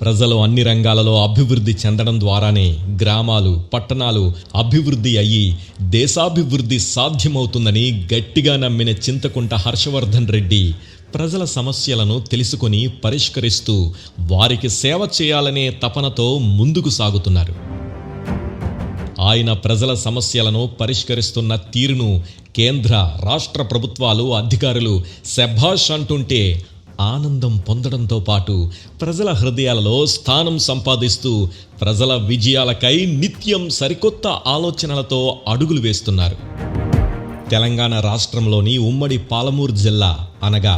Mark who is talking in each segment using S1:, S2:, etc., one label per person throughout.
S1: ప్రజలు అన్ని రంగాలలో అభివృద్ధి చెందడం ద్వారానే గ్రామాలు పట్టణాలు అభివృద్ధి అయ్యి దేశాభివృద్ధి సాధ్యమవుతుందని గట్టిగా నమ్మిన చింతకుంట హర్షవర్ధన్ రెడ్డి ప్రజల సమస్యలను తెలుసుకొని పరిష్కరిస్తూ వారికి సేవ చేయాలనే తపనతో ముందుకు సాగుతున్నారు. ఆయన ప్రజల సమస్యలను పరిష్కరిస్తున్న తీరును కేంద్ర రాష్ట్ర ప్రభుత్వాలు అధికారులు శభాష్ అంటుంటే ఆనందం పొందడంతో పాటు ప్రజల హృదయాలలో స్థానం సంపాదిస్తూ ప్రజల విజయాలకై నిత్యం సరికొత్త ఆలోచనలతో అడుగులు వేస్తున్నారు. తెలంగాణ రాష్ట్రంలోని ఉమ్మడి పాలమూరు జిల్లా అనగా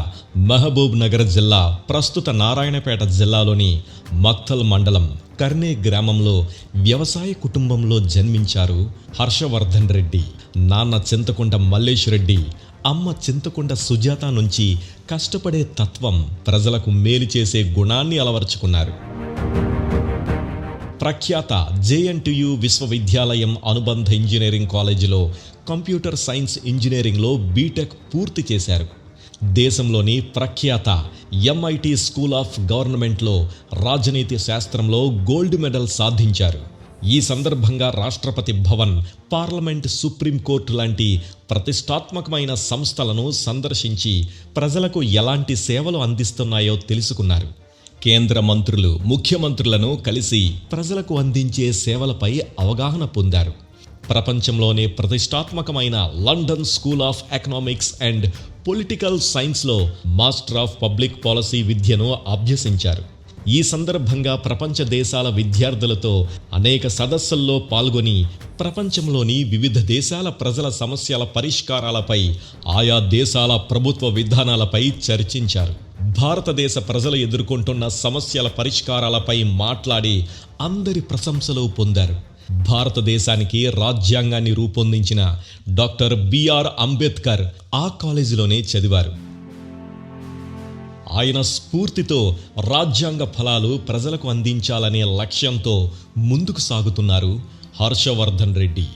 S1: మహబూబ్ నగర్ జిల్లా ప్రస్తుత నారాయణపేట జిల్లాలోని మక్తల్ మండలం కర్నే గ్రామంలో వ్యవసాయ కుటుంబంలో జన్మించారు హర్షవర్ధన్ రెడ్డి నాన్న చింతకుంట మల్లేష్ రెడ్డి అమ్మ చింతకుండ సుజాత నుంచి కష్టపడే తత్వం ప్రజలకు మేలు చేసే గుణాన్ని అలవర్చుకున్నారు. ప్రఖ్యాత జేఎన్టీయు విశ్వవిద్యాలయం అనుబంధ ఇంజనీరింగ్ కాలేజీలో కంప్యూటర్ సైన్స్ ఇంజనీరింగ్లో బీటెక్ పూర్తి చేశారు. దేశంలోని ప్రఖ్యాత ఎంఐటి స్కూల్ ఆఫ్ గవర్నమెంట్లో రాజనీతి శాస్త్రంలో గోల్డ్ మెడల్ సాధించారు. ఈ సందర్భంగా రాష్ట్రపతి భవన్ పార్లమెంట్ సుప్రీంకోర్టు లాంటి ప్రతిష్టాత్మకమైన సంస్థలను సందర్శించి ప్రజలకు ఎలాంటి సేవలు అందిస్తున్నాయో తెలుసుకున్నారు. కేంద్ర మంత్రులు ముఖ్యమంత్రులను కలిసి ప్రజలకు అందించే సేవలపై అవగాహన పొందారు. ప్రపంచంలోనే ప్రతిష్టాత్మకమైన London school of economics and political సైన్స్లో మాస్టర్ ఆఫ్ పబ్లిక్ పాలసీ విద్యను అభ్యసించారు. ఈ సందర్భంగా ప్రపంచ దేశాల విద్యార్థులతో అనేక సదస్సుల్లో పాల్గొని ప్రపంచంలోని వివిధ దేశాల ప్రజల సమస్యల పరిష్కారాలపై ఆయా దేశాల ప్రభుత్వ విధానాలపై చర్చించారు. భారతదేశ ప్రజలు ఎదుర్కొంటున్న సమస్యల పరిష్కారాలపై మాట్లాడి అందరి ప్రశంసలు పొందారు. భారతదేశానికి రాజ్యాంగాన్ని రూపొందించిన డాక్టర్ బిఆర్ అంబేద్కర్ ఆ కాలేజీలోనే చదివారు. ఆయన స్ఫూర్తితో రాజ్యాంగ ఫలాలు ప్రజలకు అందించాలనే లక్ష్యంతో ముందుకు సాగుతున్నారు హర్షవర్ధన్ రెడ్డి.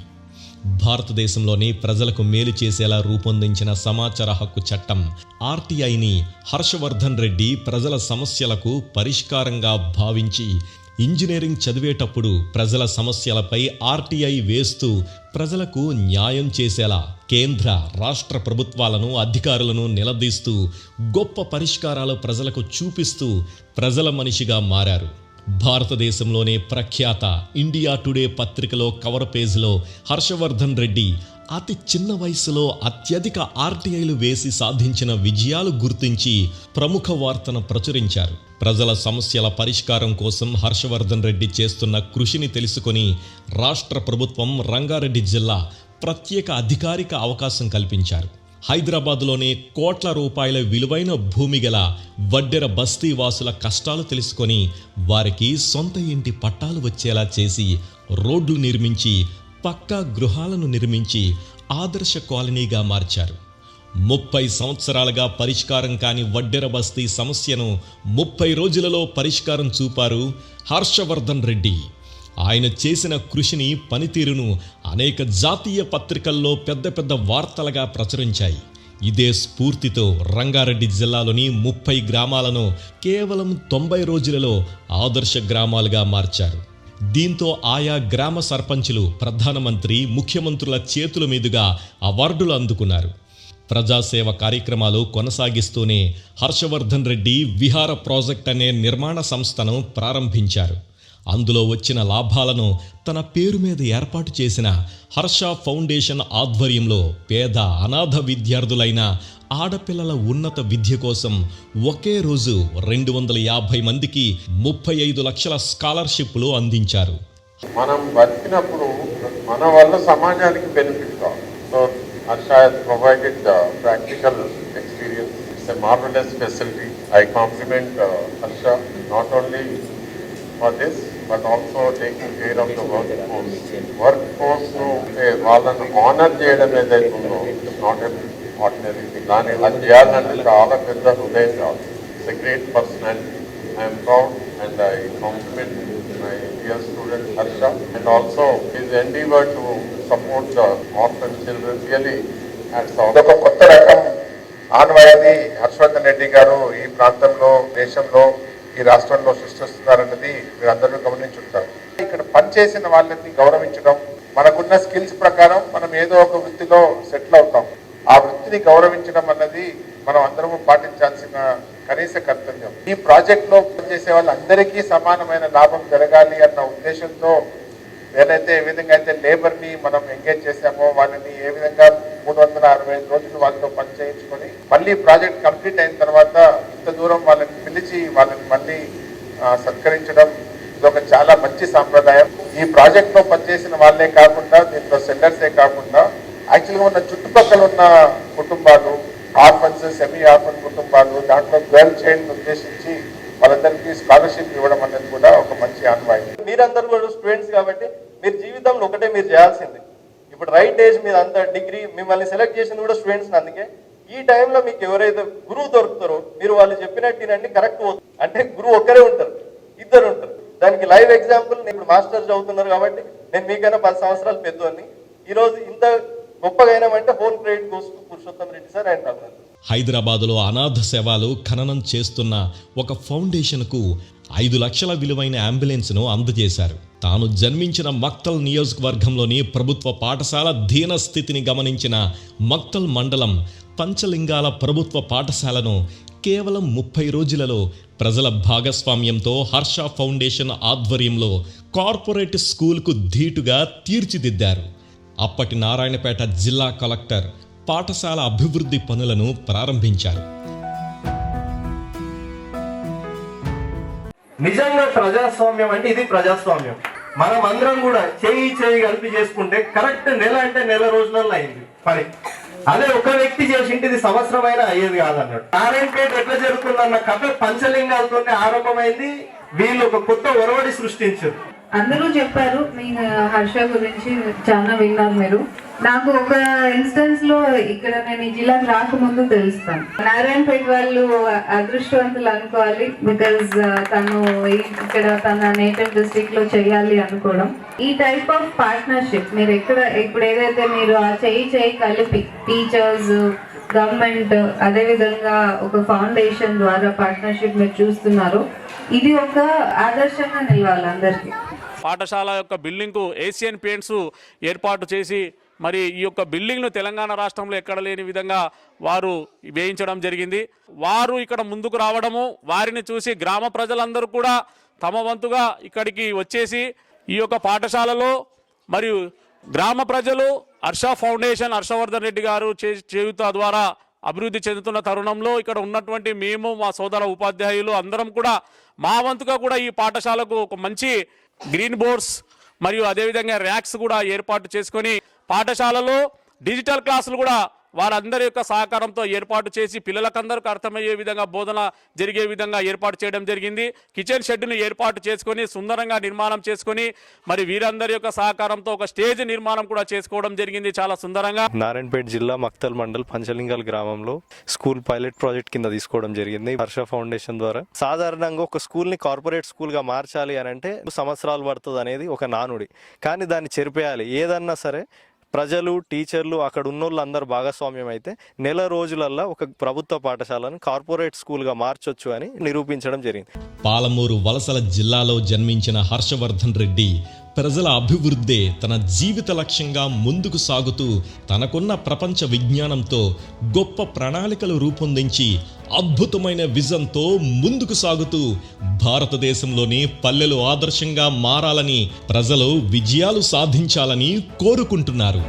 S1: భారతదేశంలోని ప్రజలకు మేలు చేసేలా రూపొందించిన సమాచార హక్కు చట్టం ఆర్టీఐని హర్షవర్ధన్ రెడ్డి ప్రజల సమస్యలకు పరిష్కారంగా భావించి ఇంజనీరింగ్ చదివేటప్పుడు ప్రజల సమస్యలపై ఆర్టీఐ వేస్తూ ప్రజలకు న్యాయం చేసేలా కేంద్ర రాష్ట్ర ప్రభుత్వాలను అధికారులను నిలదీస్తూ గొప్ప పరిష్కారాలు ప్రజలకు చూపిస్తూ ప్రజల మనిషిగా మారారు. భారతదేశంలోనే ప్రఖ్యాత ఇండియా టుడే పత్రికలో కవర్ పేజీలో హర్షవర్ధన్ రెడ్డి అతి చిన్న వయసులో అత్యధిక ఆర్టీఐలు వేసి సాధించిన విజయాలు గుర్తించి ప్రముఖ వార్తను ప్రచురించారు. ప్రజల సమస్యల పరిష్కారం కోసం హర్షవర్ధన్ రెడ్డి చేస్తున్న కృషిని తెలుసుకొని రాష్ట్ర ప్రభుత్వం రంగారెడ్డి జిల్లా ప్రత్యేక అధికారిక అవకాశం కల్పించారు. హైదరాబాద్లోనే కోట్ల రూపాయల విలువైన భూమి గల వడ్డెర బస్తీ వాసుల కష్టాలు తెలుసుకొని వారికి సొంత ఇంటి పట్టాలు వచ్చేలా చేసి రోడ్లు నిర్మించి పక్కా గృహాలను నిర్మించి ఆదర్శ కాలనీగా మార్చారు. ముప్పై సంవత్సరాలుగా పరిష్కారం కాని వడ్డెర బస్తీ సమస్యను ముప్పై రోజులలో పరిష్కారం చూపారు హర్షవర్ధన్ రెడ్డి. ఆయన చేసిన కృషిని పనితీరును అనేక జాతీయ పత్రికల్లో పెద్ద పెద్ద వార్తలుగా ప్రచురించాయి. ఇదే స్ఫూర్తితో రంగారెడ్డి జిల్లాలోని ముప్పై గ్రామాలను కేవలం తొంభై రోజులలో ఆదర్శ గ్రామాలుగా మార్చారు. దీంతో ఆయా గ్రామ సర్పంచులు ప్రధానమంత్రి ముఖ్యమంత్రుల చేతుల మీదుగా అవార్డులు అందుకున్నారు. ప్రజాసేవ కార్యక్రమాలు కొనసాగిస్తూనే హర్షవర్ధన్ రెడ్డి విహార ప్రాజెక్ట్ అనే నిర్మాణ సంస్థను ప్రారంభించారు. అందులో వచ్చిన లాభాలను తన పేరు మీద ఏర్పాటు చేసిన హర్ష ఫౌండేషన్ ఆధ్వర్యంలో పేద అనాథ విద్యార్థులైన ఆడపిల్లల ఉన్నత విద్య కోసం ఒకే రోజు రెండు వందల యాభై మందికి ముప్పై ఐదు లక్షల స్కాలర్షిప్లు అందించారు.
S2: మనం బతికినప్పుడు మన వల్ల సమాజానికి benefit so Harsha provided practical experience it's marvellous facility I compliment Harsha not only for this but also taking care of the workforce. Workforce workforce వాళ్ళని ఆనర్ చేయడం ఏదైతే ఉందో నాట్ ఆర్డినరీ థింగ్ దాన్ని అది చేయాలంటే చాలా పెద్ద హృదయం కాదు it's a great personality I'm proud and I compliment my dear student Harsha and also his endeavour to support the orphan children really
S3: ఒక కొత్త రకం. ఆనవాయితీ. హర్షవర్ధన్ రెడ్డి గారు ఈ ప్రాంతంలో దేశంలో
S2: ఈ రాష్ట్రంలో సృష్టిస్తున్నారన్నది మీరు అందరూ గమనించుంటారు. ఇక్కడ పనిచేసిన వాళ్ళని గౌరవించడం మనకున్న స్కిల్స్ ప్రకారం మనం ఏదో ఒక వృత్తిలో సెటిల్ అవుతాం. ఆ వృత్తిని గౌరవించడం అన్నది మనం అందరము పాటించాల్సిన కనీస కర్తవ్యం. ఈ ప్రాజెక్ట్లో పనిచేసే వాళ్ళందరికీ సమానమైన లాభం జరగాలి అన్న ఉద్దేశంతో ఏదైతే ఏ విధంగా అయితే లేబర్ని మనం ఎంగేజ్ చేశామో వాళ్ళని ఏ విధంగా మూడు వందల అరవై ఐదు రోజులు వాళ్ళతో పని చేయించుకొని మళ్ళీ ప్రాజెక్ట్ కంప్లీట్ అయిన తర్వాత ఇంత దూరం వాళ్ళని పిలిచి వాళ్ళని సత్కరించడం ఇది ఒక చాలా మంచి సాంప్రదాయం. ఈ ప్రాజెక్ట్లో పనిచేసిన వాళ్ళే కాకుండా దీంట్లో సెల్లర్సే కాకుండా యాక్చువల్గా ఉన్న చుట్టుపక్కల ఉన్న కుటుంబాలు ఆర్ఫన్స్ సెమీ ఆర్ఫన్ కుటుంబాలు దాంట్లో గర్ల్ చైల్డ్ ఉద్దేశించి వాళ్ళందరికీ స్కాలర్షిప్ ఇవ్వడం అనేది కూడా ఒక మంచి అనుభవం
S3: మీరందరూ కూడా స్టూడెంట్స్ కాబట్టి మీరు జీవితంలో ఒకటే మీరు చేయాల్సింది. ఇప్పుడు రైట్ ఏజ్ మీద అంత డిగ్రీ మిమ్మల్ని సెలెక్ట్ చేసింది కూడా స్టూడెంట్స్ అందుకే. ఈ టైంలో మీకు ఎవరైతే గురువు దొరుకుతారో మీరు వాళ్ళు చెప్పినట్టు కరెక్ట్ కరెక్ట్ అంటే గురువు ఒక్కరే ఉంటారు ఇద్దరు ఉంటారు. దానికి లైవ్ ఎగ్జాంపుల్ నేను ఇప్పుడు మాస్టర్ చదువుతున్నారు కాబట్టి నేను మీకైనా పది సంవత్సరాలు పెద్దోని ఈరోజు ఇంత గొప్పగా అయినామంటే whole credit goes Purushottam Reddy sir and
S1: హైదరాబాద్లో అనాథ శవాలు ఖననం చేస్తున్న ఒక ఫౌండేషన్కు ఐదు లక్షల విలువైన అంబులెన్స్ను అందజేశారు. తాను జన్మించిన మక్తల్ నియోజకవర్గంలోని ప్రభుత్వ పాఠశాల దీన స్థితిని గమనించిన మక్తల్ మండలం పంచలింగాల ప్రభుత్వ పాఠశాలను కేవలం ముప్పై రోజులలో ప్రజల భాగస్వామ్యంతో హర్ష ఫౌండేషన్ ఆధ్వర్యంలో కార్పొరేట్ స్కూల్కు ధీటుగా తీర్చిదిద్దారు. అప్పటి నారాయణపేట జిల్లా కలెక్టర్ పాఠశాల అభివృద్ధి పనులను ప్రారంభించారు.
S3: నిజంగా ప్రజాస్వామ్యం అంటే ఇది ప్రజాస్వామ్యం. మనం అందరం కూడా చేయి చేయి కలిపి చేసుకుంటే కరెక్ట్ నెల అంటే నెల రోజులలో అయింది పని. అదే ఒక వ్యక్తి చేసింటే ఇది సంవత్సరం అయినా అయ్యేది కాదన్నాడు నారాయణపేట ఎట్లా జరుగుతుందన్న కథ పంచలింగాలతోనే ఆరంభమైంది. వీళ్ళు ఒక కొత్త ఒరవడి సృష్టించారు.
S4: అందరూ చెప్పారు మీ హర్ష గురించి చాలా విన్నారు మీరు. నాకు ఒక ఇన్స్టెన్స్లో ఇక్కడ నేను ఈ జిల్లాకు రాకముందు తెలుస్తాను. నారాయణపేట వాళ్ళు అదృష్టవంతులు అనుకోవాలి బికాజ్ uh, తను ఇక్కడ తన నేటివ్ డిస్ట్రిక్ట్లో చేయాలి అనుకోవడం. ఈ టైప్ ఆఫ్ పార్ట్నర్షిప్ మీరు ఎక్కడ ఇప్పుడు ఏదైతే మీరు ఆ చేయి చేయి కలిపి టీచర్స్ గవర్నమెంట్ అదే విధంగా ఒక ఫౌండేషన్ ద్వారా పార్ట్నర్షిప్ మీరు చూస్తున్నారు ఇది ఒక ఆదర్శంగా నిలవాలి అందరికీ.
S5: పాఠశాల యొక్క బిల్డింగ్కు ఏషియన్ పెయింట్స్ ఏర్పాటు చేసి మరి ఈ యొక్క బిల్డింగ్ను తెలంగాణ రాష్ట్రంలో ఎక్కడ లేని విధంగా వారు వేయించడం జరిగింది. వారు ఇక్కడ ముందుకు రావడము వారిని చూసి గ్రామ ప్రజలందరూ కూడా తమ వంతుగా ఇక్కడికి వచ్చేసి ఈ యొక్క పాఠశాలలో మరియు గ్రామ ప్రజలు హర్ష ఫౌండేషన్ హర్షవర్ధన్ రెడ్డి గారు చే- చేయుత ద్వారా అభివృద్ధి చెందుతున్న తరుణంలో ఇక్కడ ఉన్నటువంటి మేము మా సోదర ఉపాధ్యాయులు అందరం కూడా మా వంతుగా కూడా ఈ పాఠశాలకు ఒక మంచి గ్రీన్ బోర్డ్స్ మరియు అదేవిధంగా ర్యాక్స్ కూడా ఏర్పాటు చేసుకొని పాఠశాలలో డిజిటల్ క్లాసులు కూడా వారందరి యొక్క సహకారంతో ఏర్పాటు చేసి పిల్లలకందరికీ అర్థమయ్యే విధంగా బోధన జరిగే విధంగా ఏర్పాటు చేయడం జరిగింది. కిచెన్ షెడ్ను ఏర్పాటు చేసుకొని సుందరంగా నిర్మాణం చేసుకొని మరి వీరందరి యొక్క సహకారంతో ఒక స్టేజ్ నిర్మాణం కూడా చేసుకోవడం జరిగింది చాలా సుందరంగా.
S6: నారాయణపేట జిల్లా మక్తల్ మండల్ పంచలింగల్ గ్రామంలో స్కూల్ పైలట్ ప్రాజెక్ట్ కింద తీసుకోవడం జరిగింది. హర్ష ఫౌండేషన్ ద్వారా సాధారణంగా ఒక స్కూల్ని కార్పొరేట్ స్కూల్గా మార్చాలి అని అంటే సంవత్సరాలు పడుతుంది అనేది ఒక నానుడి. కానీ దాన్ని చెరిపేయాలి. ఏదన్నా సరే ప్రజలు టీచర్లు అక్కడ ఉన్నోళ్ళు అందరు భాగస్వామ్యం అయితే నెల రోజులల్లో ఒక ప్రభుత్వ పాఠశాలను కార్పొరేట్ స్కూల్గా మార్చొచ్చు అని నిరూపించడం జరిగింది.
S1: పాలమూరు వలసల జిల్లాలో జన్మించిన హర్షవర్ధన్ రెడ్డి ప్రజల అభివృద్ధే తన జీవిత లక్ష్యంగా ముందుకు సాగుతూ తనకున్న ప్రపంచ విజ్ఞానంతో గొప్ప ప్రణాళికలు రూపొందించి అద్భుతమైన విజన్తో ముందుకు సాగుతూ భారతదేశంలోని పల్లెలు ఆదర్శంగా మారాలని ప్రజలు విజయాలు సాధించాలని కోరుకుంటున్నారు.